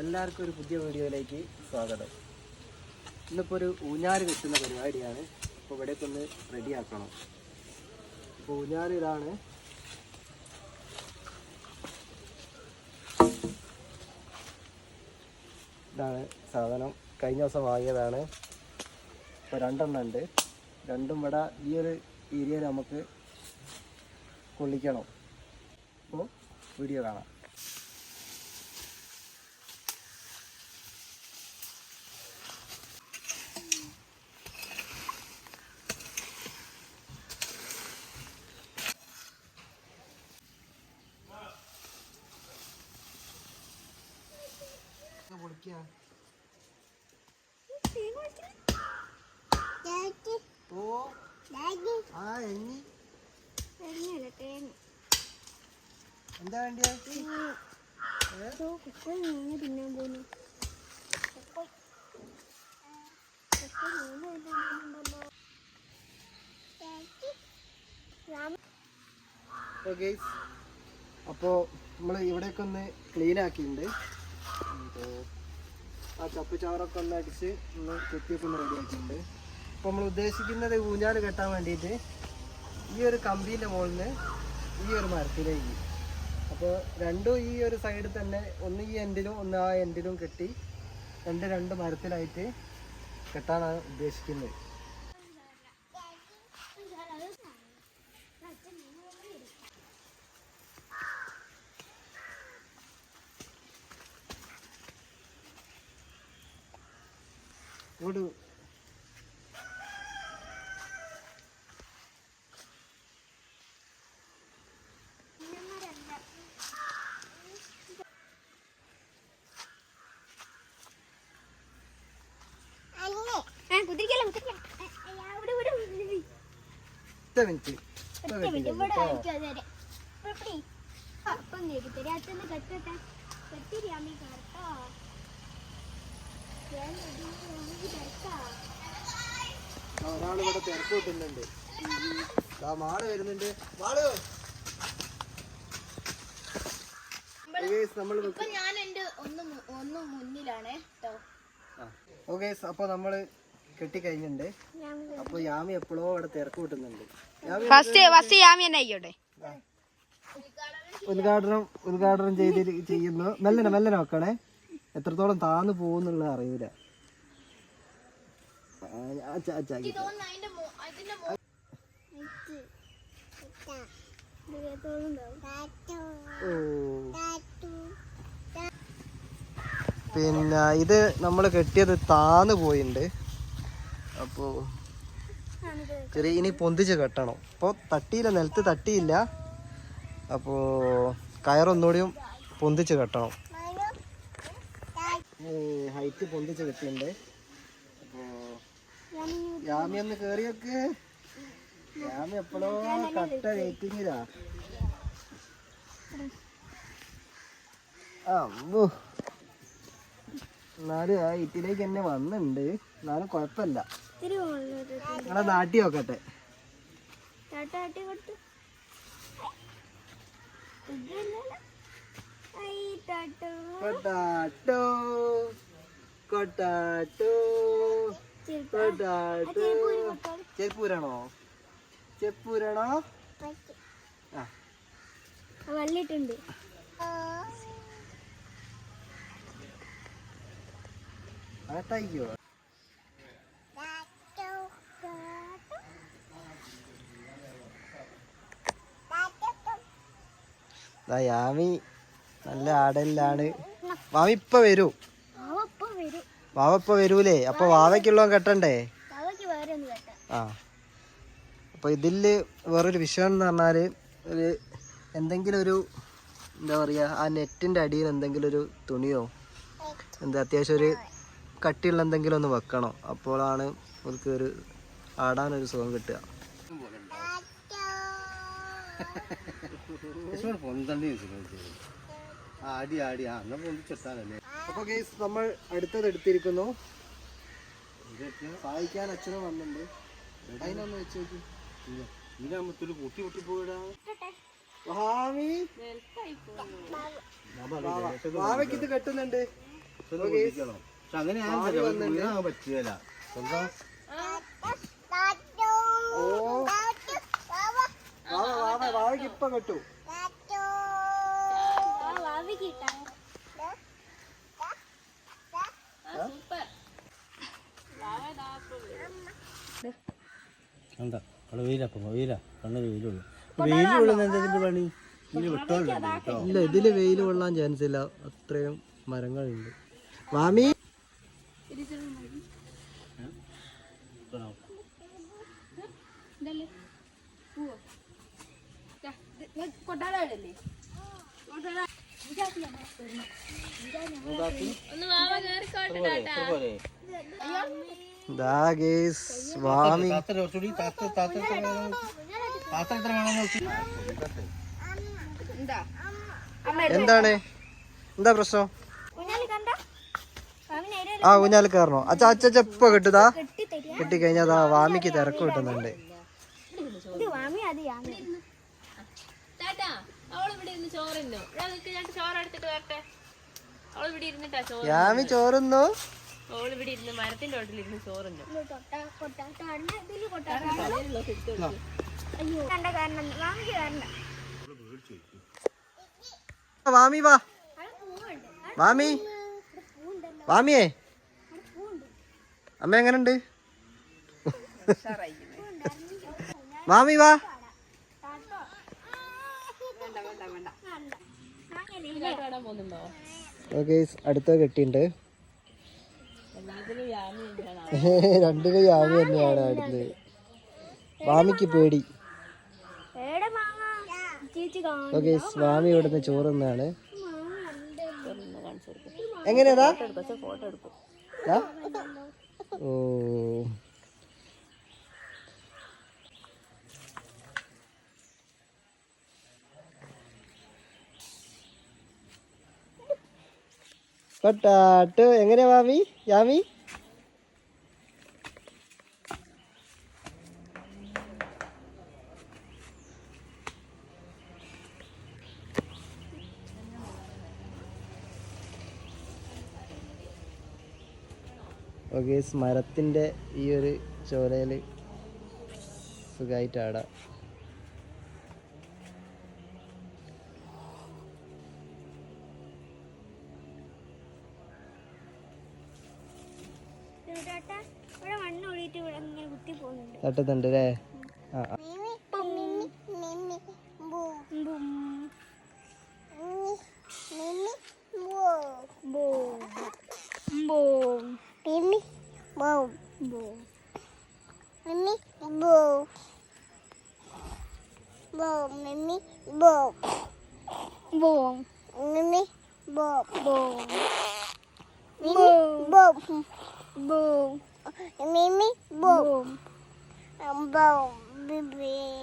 എല്ലാവർക്കും ഒരു പുതിയ വീഡിയോയിലേക്ക് സ്വാഗതം. ഇന്നിപ്പോൾ ഒരു ഊഞ്ഞാൽ കെട്ടുന്ന പരിപാടിയാണ്. അപ്പോൾ ഇവിടേക്ക് ഒന്ന് റെഡിയാക്കണം. അപ്പോൾ ഊഞ്ഞാൽ ഇതാണ്. ഇതാണ് സാധനം. കഴിഞ്ഞ ദിവസം വാങ്ങിയതാണ്. ഇപ്പോൾ രണ്ടെണ്ണം ഉണ്ട്. രണ്ടും ഇവിടെ ഈ ഒരു ഏരിയയിൽ നമുക്ക് കൊള്ളിക്കണം. അപ്പോൾ വീഡിയോ കാണാം. പൊളിക്കുക ഓ ആ എങ്ങി എന്താ വേണ്ടിയ? തിന്നാൻ പോകുന്നു അപ്പോൾ ഗെയ്സ് അപ്പോൾ നമ്മൾ ഇവിടെയൊക്കെ ഒന്ന് ക്ലീൻ ആക്കിയിട്ടുണ്ട് അപ്പോൾ ആ ചപ്പ് ചവറൊക്കെ ഒന്ന് അടിച്ച് ഒന്ന് കെട്ടിയൊക്കെ ഒന്ന് റെഡി ആക്കിയിട്ടുണ്ട്. അപ്പോൾ നമ്മൾ ഉദ്ദേശിക്കുന്നത് ഊഞ്ഞാൽ കെട്ടാൻ വേണ്ടിയിട്ട് ഈ ഒരു കമ്പീന്റെ മുകളിൽ ഈ ഒരു മരത്തിലേക്ക്. അപ്പോൾ രണ്ടും ഈ ഒരു സൈഡിൽ തന്നെ ഒന്ന് ഈ എൻഡിലും ഒന്ന് ആ എൻഡിലും കെട്ടി രണ്ട് രണ്ട് മരത്തിലായിട്ട് കെട്ടാനാണ് ഉദ്ദേശിക്കുന്നത് ഇങ്ങോട്ട് കുതിരിക്കല്ല കുതിരിക്കല്ല ഇവിടെ ഇവിടെ ഒറ്റ മിനിറ്റ് ഇപ്പൊ ഒറ്റ മിനിറ്റ് കെട്ടിക്കോ ഇവിടെ കേട്ടോ. ആയിരിക്കും അതുവരെ ഇപ്പടി അപ്പം നേടി തരാം അച്ഛന്ന് കെട്ടട്ടെ കെട്ടിരി അമ്മി കറക്റ്റാ ഒരാളിവിടെ തിരക്ക് കിട്ടുന്നുണ്ട്. ആ മാൾ വരുന്നുണ്ട്. മാൾ! ഓക്കെ അപ്പൊ നമ്മൾ കെട്ടിക്കഴിഞ്ഞിട്ടുണ്ട് അപ്പൊ യാമി എപ്പോഴോ അവിടെ തിരക്ക് കിട്ടുന്നുണ്ട്. ഫസ്റ്റ് ഫസ്റ്റ് യാമി തന്നെ ആയിക്കോട്ടെ. ഉദ്ഘാടനം ഉദ്ഘാടനം ചെയ്ത് ചെയ്യുന്നു. മെല്ലനെ മെല്ലനെ വെക്കണേ. എത്രത്തോളം താന്ന് പോകുന്നുള്ള അറിയൂല ആ, അച്ഛാ, അച്ഛാ, ആക്കി തരാം. അതിന്റെ മു- അതിന്റെ മു- ഓ. പിന്നെ ഇത് നമ്മൾ കെട്ടിയത് താന്ന് പോയിണ്ട്. അപ്പോ ചെറിയ ഇനി പൊന്തിച്ച് കെട്ടണം. അപ്പോൾ തട്ടിയില്ല നിലത്ത് തട്ടിയില്ല. അപ്പോൾ കയറൊന്നുകൂടിയും പൊന്തിച്ച് കെട്ടണം. ഹൈറ്റ് പൊന്തിച്ച് കെട്ടിയിട്ടുണ്ട് യാമി ഒന്ന് കേറിയൊക്കെ യാമി എപ്പോഴോ കട്ട വെയിറ്റിങ്ങിലാ. അമ്മു. എന്നാലും ആ ഇറ്റിലേക്ക് എന്നെ വന്നിട്ടുണ്ട് എന്നാലും കുഴപ്പമില്ല. മുകളിലോട്ട് നിങ്ങളെ നാട്ടി നോക്കട്ടെ. കൊട്ടാട്ടോ കൊട്ടാട്ടോ ചെരുപ്പ്. കൊട്ടാട്ടോ ചെരുപ്പ് ഊരി കൊടുത്താൽ ചെപ്പൂരാണോ വള്ളിയിട്ടുണ്ട് ദാ യാമി നല്ല ആടലിലാണ്. മാമി ഇപ്പൊ വരും. വാവ ഇപ്പൊ വരൂലേ? അപ്പൊ വാവയ്ക്കുള്ള കെട്ടണ്ടേ? അവക്ക് വേറെ ഒന്ന് കേട്ട. ആ. അപ്പൊ ഇതിൽ വേറൊരു വിഷയം എന്ന് പറഞ്ഞാൽ ഒരു എന്തെങ്കിലും ഒരു എന്താ പറയാ ആ നെറ്റിന്റെ അടിയിൽ എന്തെങ്കിലും ഒരു തുണിയോ എന്താ അത്യാവശ്യം ഒരു കട്ടിയുള്ള എന്തെങ്കിലും ഒന്ന് വെക്കണം? അപ്പോഴാണ് അവർക്ക് ഒരു ആടാനൊരു സുഖം കിട്ടുക. ആടി ആടി ആ എന്നാ പൊന്തിച്ചെത്താനല്ലേ അപ്പൊ കേസ് നമ്മൾ അടുത്തത് എടുത്തിരിക്കുന്നു. സഹായിക്കാൻ അച്ഛനും വന്നിട്ടുണ്ട്. അതിനൊന്ന് വെച്ച് നോക്കി. ഇതിനാകുമ്പോ പൊട്ടി പൊട്ടി പോയിടാ. ഭാവി. ഭാവയ്ക്ക് ഇത് കെട്ടുന്നുണ്ട്. അങ്ങനെ ഓ. വാവ വാവ വാവയ്ക്ക് ഇപ്പൊ കിട്ടു ഭാവിക്ക് കിട്ടാം എന്താ അവിടെ വെയിലപ്പം വെയില. കണ്ണൊരു വെയിലുള്ളൂ. വെയിൽ കൊള്ളുന്ന എന്തെങ്കിലും പണി? ഇതിന് വിട്ടോണ്ട് കേട്ടോ. ഇല്ല ഇതിൽ വെയിൽ കൊള്ളാൻ ചാൻസ് ഇല്ല. അത്രയും മരങ്ങളുണ്ട്. കേറി കൊട്ടാരല്ലേ പോലെ ദാ ഗേസ് സ്വാമി എന്താണ്? എന്താ പ്രശ്നം? ആ ഊഞ്ഞാൽ കയറണോ? അച്ഛ അച്ഛ ഇപ്പൊ കിട്ടുതാ കെട്ടി. തരിക കിട്ടി കഴിഞ്ഞാ ദാ വാമിക്ക് തിരക്ക് കിട്ടുന്നുണ്ട്. യാമി. ചോറുന്നു അവൾ ഇവിടെ ഇരുന്ന് ചോറിന്നു അവൾ ഇവിടെ ഇരുന്ന് മരത്തിന്റെ ചോട്ടിലിരുന്ന് ചോറുണ്ട്. കൊട്ടാ കൊട്ടാട്ടാണ് അയ്യോ. കണ്ട കാരണം വാമിക്ക് കാരണം. വാമി വാ. വാമി. വാമിയേ. അമ്മ എങ്ങനുണ്ട്? വാമി വാ. ഓക്കെ അടുത്ത കെട്ടിണ്ട് എല്ലാത്തിനും യാമി എന്തിനാണ് രണ്ടിലും യാമി തന്നെയാണ് അടുത്ത് വാമിക്ക് പേടി. ഓക്കെ സ്വാമി ഇവിടുന്ന് ചോറുന്നാണ്. മാങ്ങ ഉണ്ട് കാണിച്ചു കൊടുക്കും. എങ്ങനെയാ ഫോട്ടോ എടുക്കും ഓ. കൊട്ടാട്ട്. എങ്ങനെയാ മാമി? യാമി? ഓക്കെ മരത്തിന്റെ ഈ ഒരു ചോലയിൽ സുഖമായിട്ട് തട്ടുന്നുണ്ട് അല്ലേ ആ ആ. Mimi, boom. Boom. Bumblebee.